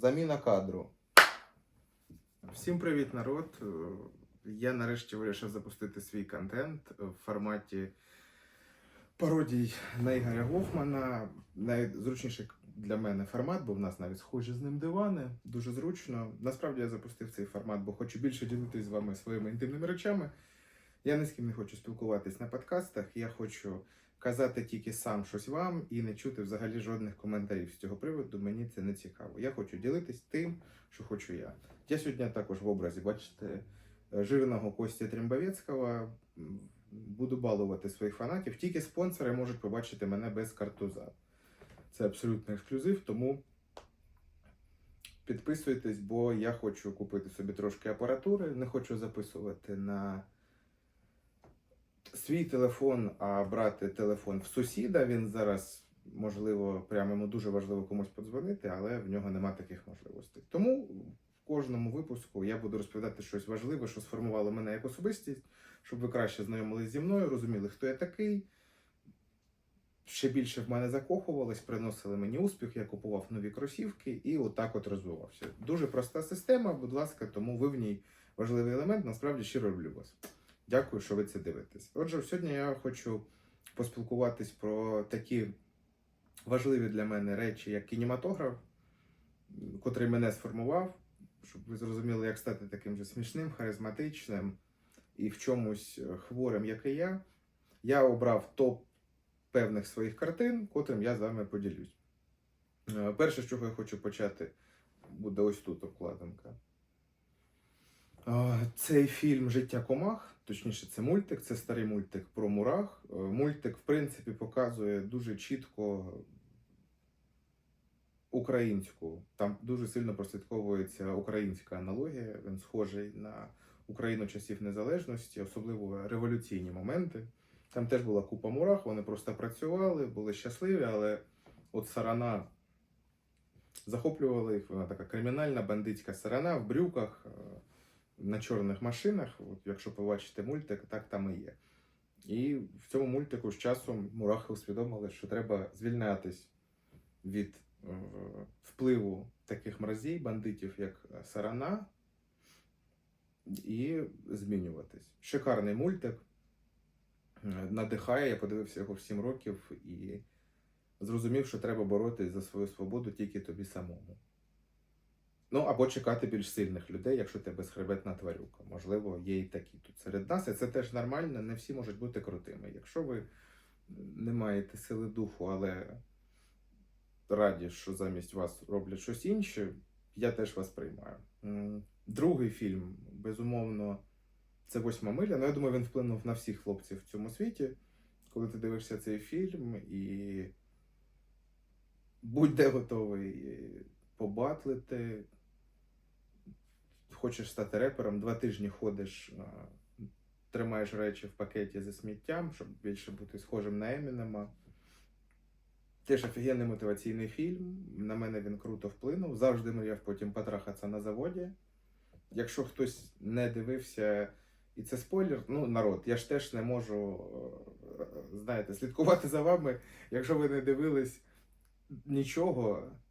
Заміна кадру. Всім привіт, народ. Е, Я нарешті вирішив запустити свій контент в форматі пародій на Ігоря Гофмана. Найзручніший для мене формат, бо в нас навіть схожі з ним дивани. Дуже зручно. Насправді я запустив цей формат, бо хочу більше ділитися з вами своїми інтимними речами. Я ні з ким не хочу спілкуватись на подкастах. Я хочу казати тільки сам щось вам і не чути взагалі жодних коментарів з цього приводу. Мені це не цікаво. Я хочу ділитись тим, що хочу я. Я сьогодні також в образі, бачите, жирного Костя Трембовецького. Буду балувати своїх фанатів. Тільки спонсори можуть побачити мене без картуза. Це абсолютно ексклюзив, тому підписуйтесь, бо я хочу купити собі трошки апаратури. Не хочу записувати на свій телефон, а брати телефон в сусіда. Він зараз, можливо, прямо йому дуже важливо комусь подзвонити, але в нього нема таких можливостей. Тому в кожному випуску я буду розповідати щось важливе, що сформувало мене як особистість, щоб ви краще знайомились зі мною, розуміли, хто я такий. Ще більше в мене закохувались, приносили мені успіх, я купував нові кросівки і отак от розвивався. Дуже проста система, будь ласка, тому ви в ній важливий елемент. Насправді щиро люблю вас. Дякую, що ви це дивитесь. Отже, сьогодні я хочу поспілкуватись про такі важливі для мене речі, як кінематограф, котрий мене сформував, щоб ви зрозуміли, як стати таким же смішним, харизматичним і в чомусь е, хворим, як і я. Я обрав топ певних своїх картин, котрим я з вами поділюсь. Е, Перше, з чого я хочу почати, буде ось тут обкладинка. Е, Цей фільм Життя комах, точніше, це мультик, це старий мультик про мурах. Е, Мультик, в принципі, показує дуже чітко українську. Там дуже сильно прослідковується українська аналогія. Він схожий на Україну часів незалежності, особливо революційні моменти. Там теж була купа мурах, вони просто працювали, були щасливі, але от сарана захоплювала їх. Вона така кримінальна бандитська сарана в брюках е, на чорних машинах. От, якщо побачите мультик, так там і є. І в цьому мультику з часом мурахи усвідомили, що треба звільнятись від е, впливу таких мразій, бандитів, як Сарана, і змінюватись. Шикарний мультик. Е, Надихає, я подивився його в 7 років і зрозумів, що треба боротись за свою свободу тільки тобі самому. Ну, або чекати більш сильних людей, якщо ти безхребетна тварюка. Можливо, є і такі тут серед нас, і це теж нормально, не всі можуть бути крутими. Якщо ви не маєте сили духу, але раді, що замість вас роблять щось інше, я теж вас приймаю. Другий фільм, безумовно, це восьма миля. Ну, я думаю, він вплинув на всіх хлопців в цьому світі. Коли ти дивишся цей фільм і будь-де готовий побатлити, хочеш стати репером, два тижні ходиш, тримаєш речі в пакеті зі сміттям, щоб більше бути схожим на Емінема. Теж офігенний мотиваційний фільм. На мене він круто вплинув. Завжди мріяв потім потрахатися на заводі. Якщо хтось не дивився, і це спойлер, ну народ, я ж теж не можу, е, знаєте, слідкувати за вами, якщо ви не дивились нічого, е,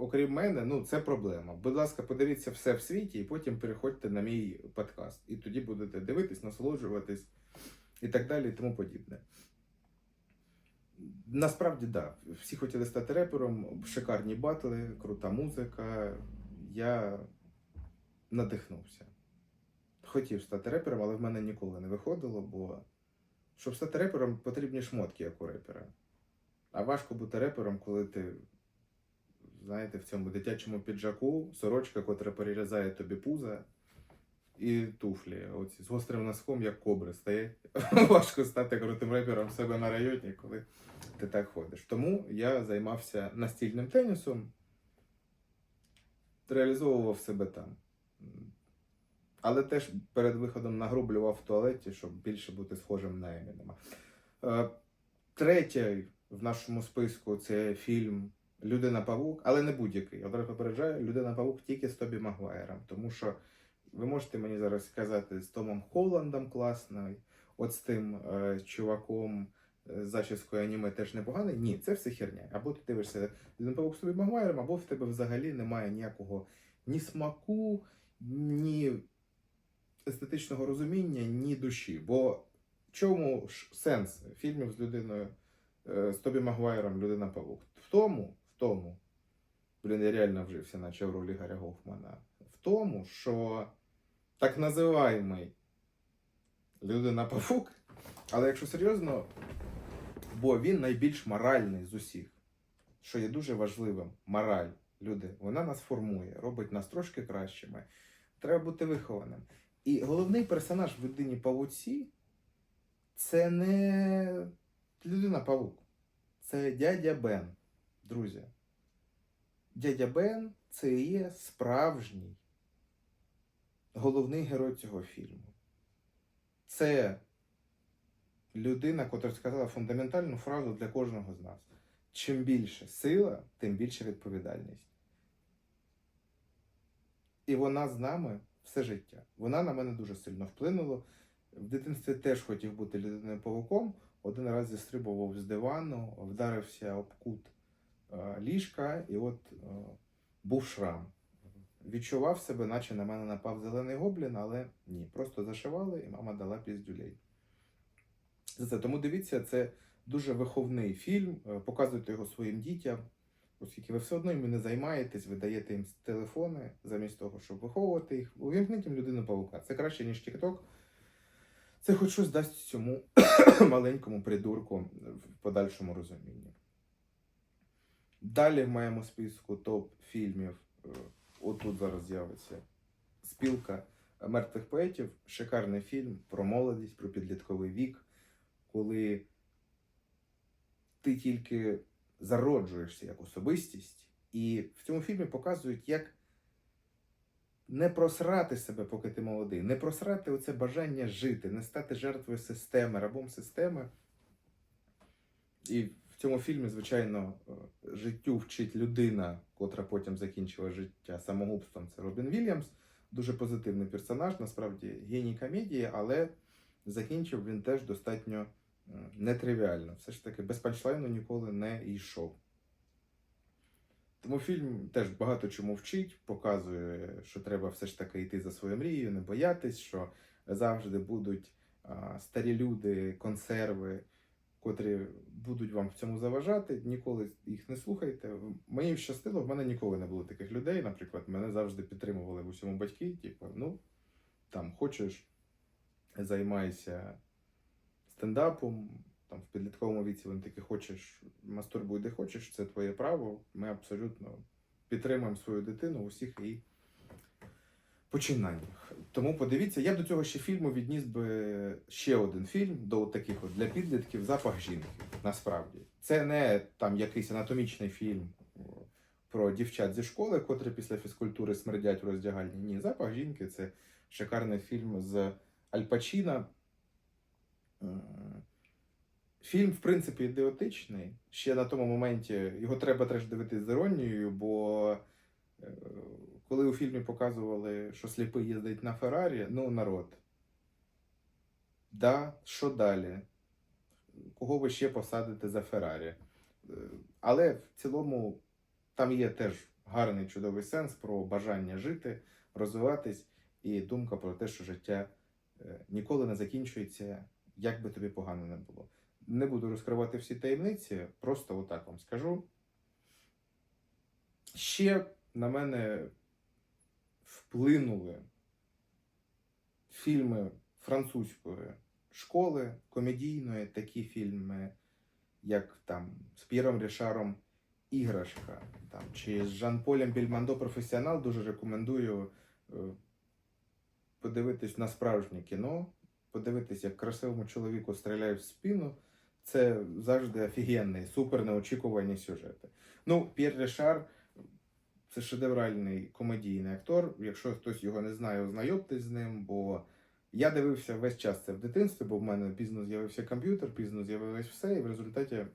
окрім мене, ну це проблема. Будь ласка, подивіться все в світі і потім переходьте на мій подкаст. І тоді будете дивитись, насолоджуватись і так далі, і тому подібне. Насправді, так. Да. Всі хотіли стати репером, шикарні батли, крута музика. Я надихнувся. Хотів стати репером, але в мене ніколи не виходило, бо щоб стати репером, потрібні шмотки, як у репера. А важко бути репером, коли ти, знаєте, в цьому дитячому піджаку, сорочка, котра перерізає тобі пуза, і туфлі. Оці, з гострим носком, як кобри, стає. Важко стати крутим репером себе на районі, коли ти так ходиш. Тому я займався настільним тенісом, реалізовував себе там. Але теж перед виходом нагрублював в туалеті, щоб більше бути схожим на Емінема. Е, Третє в нашому списку це фільм Людина Павук, але не будь-який. Одразу попереджаю, Людина Павук тільки з Тобі Магуайром. Тому що ви можете мені зараз сказати з Томом Холландом класний, от з тим е, чуваком, е, з зачіскою аніме теж непоганий. Ні, це все херня. Або ти дивишся людину павук з Тобі Магуайром, або в тебе взагалі немає ніякого ні смаку, ні естетичного розуміння, ні душі. Бо чому ж сенс фільмів з людиною, е, з Тобі Магуайром, людина павук? В тому, тому, блін, я реально вжився, наче в ролі Гаррі Гофмана, в тому, що так називаємий людина павук, але якщо серйозно, бо він найбільш моральний з усіх, що є дуже важливим, мораль люди, вона нас формує, робить нас трошки кращими. Треба бути вихованим. І головний персонаж в людині павуці це не людина павук, це дядя Бен, друзі. Дядя Бен це є справжній головний герой цього фільму. Це людина, котра сказала фундаментальну фразу для кожного з нас. Чим більше сила, тим більше відповідальність. І вона з нами все життя. Вона на мене дуже сильно вплинула. В дитинстві теж хотів бути людиною павуком. Один раз зістрибував з дивану, вдарився об кут ліжка, і от е, був шрам. Відчував себе, наче на мене напав зелений гоблін, але ні, просто зашивали, і мама дала піздюлей. За це. Тому дивіться, це дуже виховний фільм. е, Показуйте його своїм дітям, оскільки ви все одно їм не займаєтесь, ви даєте їм телефони замість того, щоб виховувати їх. Увімкніть їм людину павука. Це краще, ніж TikTok. Це хоч щось дасть цьому маленькому придурку в подальшому розумінні. Далі в моєму списку топ фільмів. е, Отут зараз з'явиться спілка мертвих поетів. Шикарний фільм про молодість, про підлітковий вік, коли ти тільки зароджуєшся як особистість, і в цьому фільмі показують, як не просрати себе, поки ти молодий, не просрати оце бажання жити, не стати жертвою системи, рабом системи. І цьому фільмі, звичайно, е, життю вчить людина, котра потім закінчила життя самогубством. Це Робін Вільямс. Дуже позитивний персонаж, насправді геній комедії, але закінчив він теж достатньо е, нетривіально. Все ж таки без панчлайну ніколи не йшов. Тому фільм теж багато чому вчить, показує, що треба все ж таки йти за своєю мрією, не боятись, що завжди будуть а, старі люди, консерви, котрі будуть вам в цьому заважати. Ніколи їх не слухайте. Мені щастило, в мене ніколи не було таких людей. Наприклад, мене завжди підтримували в усьому батьки. Типу, ну там хочеш, займайся стендапом. Там в підлітковому віці вони таки хочеш, мастурбуй де хочеш, це твоє право. Ми абсолютно підтримуємо свою дитину у всіх її починаннях. Тому подивіться, я б до цього ще фільму відніс би ще один фільм до таких от для підлітків Запах жінки. Насправді, це не там якийсь анатомічний фільм про дівчат зі школи, котрі після фізкультури смердять у роздягальні. Ні, запах жінки це шикарний фільм з Аль Пачіно. Фільм, в принципі, ідіотичний. Ще на тому моменті його треба теж дивитися з іронією, бо е, коли у фільмі показували, що сліпий їздить на Феррарі, ну, народ. Да, що далі? Кого ви ще посадите за Феррарі? Е, Але в цілому там є теж гарний чудовий сенс про бажання жити, розвиватись і думка про те, що життя е, ніколи не закінчується, як би тобі погано не було. Не буду розкривати всі таємниці, просто отак вам скажу. Ще на мене вплинули фільми французької школи, комедійної, такі фільми, як там з П'єром Рішаром Іграшка, там, чи з Жан-Полем Більмандо Професіонал. Дуже рекомендую е, подивитись на справжнє кіно, подивитись, як красивому чоловіку стріляють в спину. Це завжди офігенний, супер неочікувані сюжети. Ну, П'єр Рішар це шедевральний комедійний актор. Якщо хтось його не знає, ознайомтесь з ним, бо я дивився весь час це в дитинстві, бо в мене пізно з'явився комп'ютер, пізно з'явилось все, і в результаті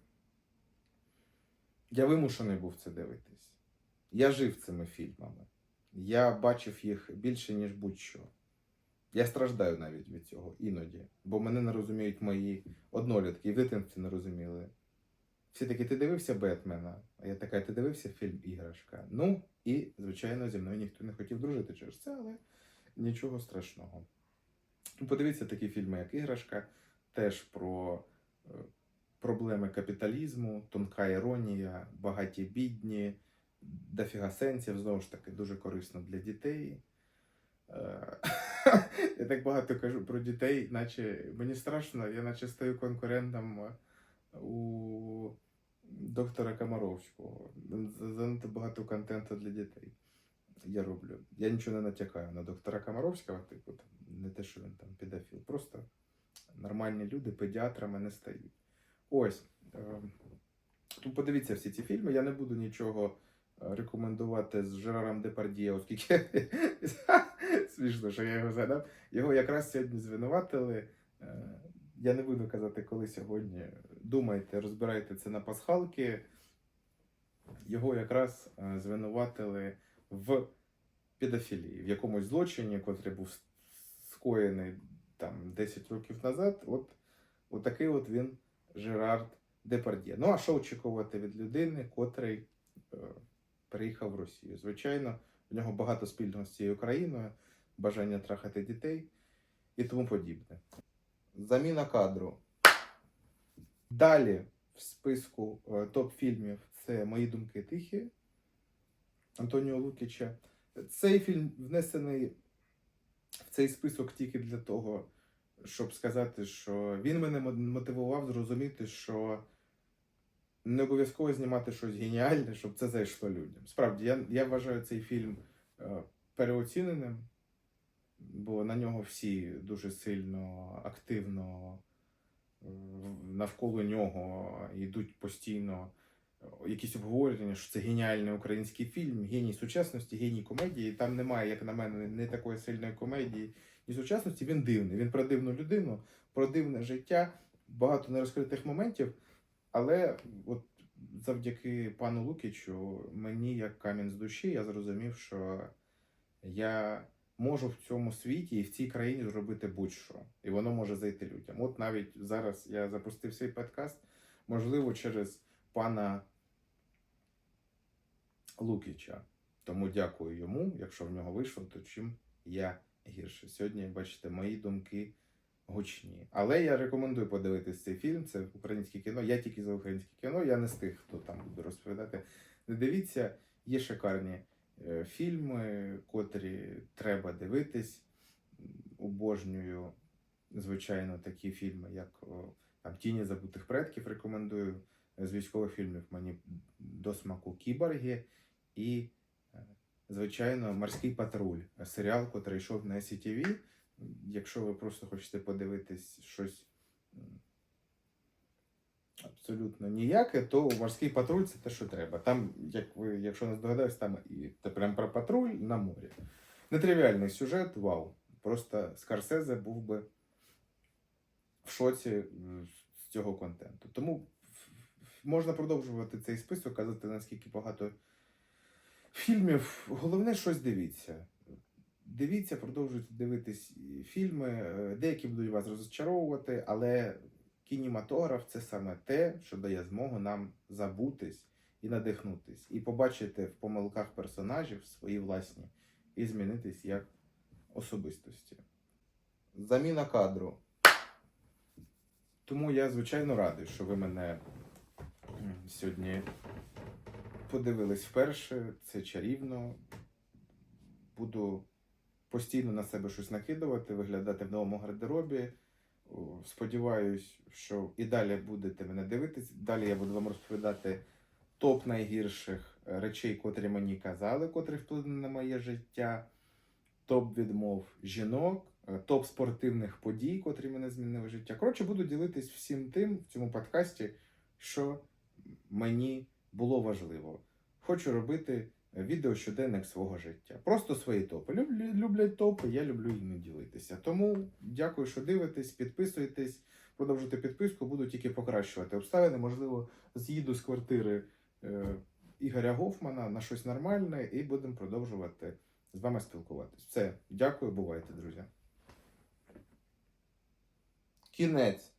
я вимушений був це дивитись. Я жив цими фільмами. Я бачив їх більше, ніж будь-що. Я страждаю навіть від цього іноді, бо мене не розуміють мої однолітки, і в дитинстві не розуміли. Всі такі, ти дивився Бетмена? А я така, ти дивився фільм Іграшка? Ну, і, звичайно, зі мною ніхто не хотів дружити через це, але нічого страшного. Ну, Подивіться такі фільми, як Іграшка, теж про е, проблеми капіталізму, тонка іронія, багаті бідні, дофіга сенсів, знову ж таки, дуже корисно для дітей. Е, Я так багато кажу про дітей, наче мені страшно, я наче стаю конкурентом у доктора Комаровського. Занадто багато контенту для дітей. Я роблю. Я нічого не натякаю на доктора Комаровського, типу, там, не те, що він там педофіл. Просто нормальні люди педіатрами не стають. Ось. Ну, подивіться всі ці фільми. Я не буду нічого е, рекомендувати з Жераром Депардіє, оскільки смішно, що я його згадав. Його якраз сьогодні звинуватили. Е, Я не буду казати, коли сьогодні. Думайте, розбирайте це на пасхалки. Його якраз е, звинуватили в педофілії, в якомусь злочині, котрий був скоєний там 10 років назад. От такий от він Жерард Депардє. Ну, а що очікувати від людини, котрий е, приїхав в Росію? Звичайно, в нього багато спільного з цією країною, бажання трахати дітей і тому подібне. Заміна кадру. Далі в списку е, топ-фільмів це Мої думки тихі Антоніо Лукіча. Цей фільм внесений в цей список тільки для того, щоб сказати, що він мене мотивував зрозуміти, що не обов'язково знімати щось геніальне, щоб це зайшло людям. Справді, я, я вважаю цей фільм е, переоціненим, бо на нього всі дуже сильно активно навколо нього йдуть постійно якісь обговорення, що це геніальний український фільм, геній сучасності, геній комедії. Там немає, як на мене, не такої сильної комедії ні сучасності. Він дивний. Він про дивну людину, про дивне життя, багато нерозкритих моментів. Але от завдяки пану Лукічу, мені як камінь з душі, я зрозумів, що я можу в цьому світі і в цій країні зробити будь-що, і воно може зайти людям. От навіть зараз я запустив свій подкаст, можливо, через пана Лукіча. Тому дякую йому. Якщо в нього вийшло, то чим я гірше. Сьогодні, бачите, мої думки гучні. Але я рекомендую подивитись цей фільм. Це українське кіно. Я тільки за українське кіно, я не з тих, хто там буде розповідати. Не дивіться, є шикарні фільми, котрі треба дивитись. Обожнюю, звичайно, такі фільми, як там, Тіні забутих предків рекомендую. З військових фільмів мені до смаку кіборги і, е, звичайно, Морський патруль, серіал, котрий йшов на SCTV. Якщо ви просто хочете подивитись щось абсолютно ніяке, то морський патруль це те, що треба. Там, як ви, якщо не здогадались, там і це прям про патруль на морі. Нетривіальний сюжет, вау. Просто Скорсезе був би в шоці з цього контенту. Тому можна продовжувати цей список, казати, наскільки багато фільмів. Головне, щось дивіться. Дивіться, продовжуйте дивитись фільми. Е, Деякі будуть вас розчаровувати, але кінематограф це саме те, що дає змогу нам забутись і надихнутись, і побачити в помилках персонажів свої власні, і змінитись як особистості. Заміна кадру. Тому я, звичайно, радий, що ви мене сьогодні подивились вперше. Це чарівно. Буду постійно на себе щось накидувати, виглядати в новому гардеробі. Сподіваюсь, що і далі будете мене дивитись. Далі я буду вам розповідати топ найгірших е, речей, котрі мені казали, котрі вплинули на моє життя, топ відмов жінок, е, топ спортивних подій, котрі мене змінили життя. Коротше, буду ділитись всім тим в цьому подкасті, що мені було важливо. Хочу робити відео щоденник свого життя. Просто свої топи. Люблять топи, я люблю їми ділитися. Тому дякую, що дивитесь, підписуйтесь, продовжуйте підписку, буду тільки покращувати обставини. Можливо, з'їду з квартири е, Ігоря Гофмана на щось нормальне і будемо продовжувати з вами спілкуватись. Все, дякую, бувайте, друзі. Кінець.